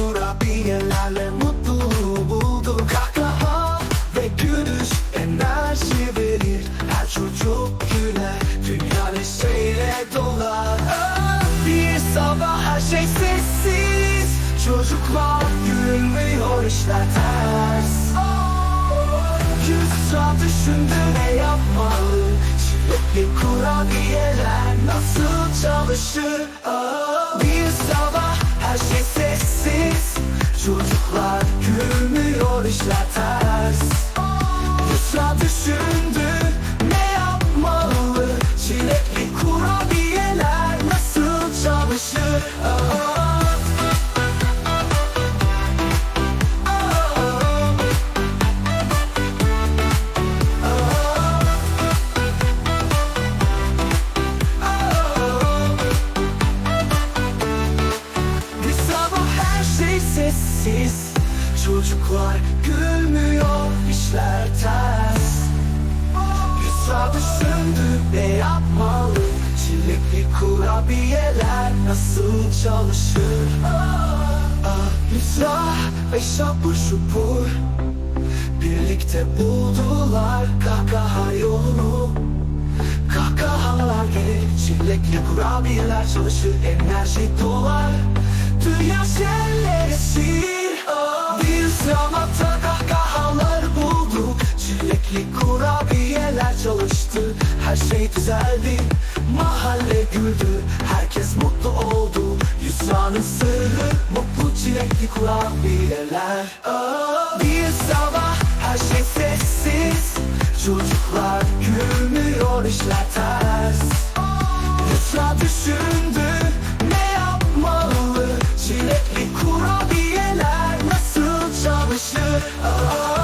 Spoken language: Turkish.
kurabiyelerle mutluluğu buldu Kahkaha ve gülüş enerji verir. Her çocuk güler, dünya neşeyle dolar. Bir sabah her şey sessiz. Çocuklar gülmüyor işler ters. Yusra düşündü ne yapmalı? Çilekli kurabiyeler nasıl çalışır? Aa, Çocuklar gülmüyor işler ters. Yusra düşündü ne yapmalı? Çilekli kurabiyeler nasıl çalışır sessiz. Çocuklar gülmüyor işler ters. Yusra düşündü ne yapmalı? Çilekli kurabiyeler nasıl çalışır? Ah, Yusra ve şapur şupur. Birlikte buldular kahkaha yolunu. Kahkahalar gelir, çilekli kurabiyeler çalışır, enerji dolar her şey düzeldi. Mahalle güldü, herkes mutlu oldu. Yusra'nın sırrı, mutlu çilekli kurabiyeler ah. Bir sabah her şey sessiz. Çocuklar gülmüyor işler ters. Yusra düşündü ne yapmalı? Çilekli kurabiyeler nasıl çalışır? Aa,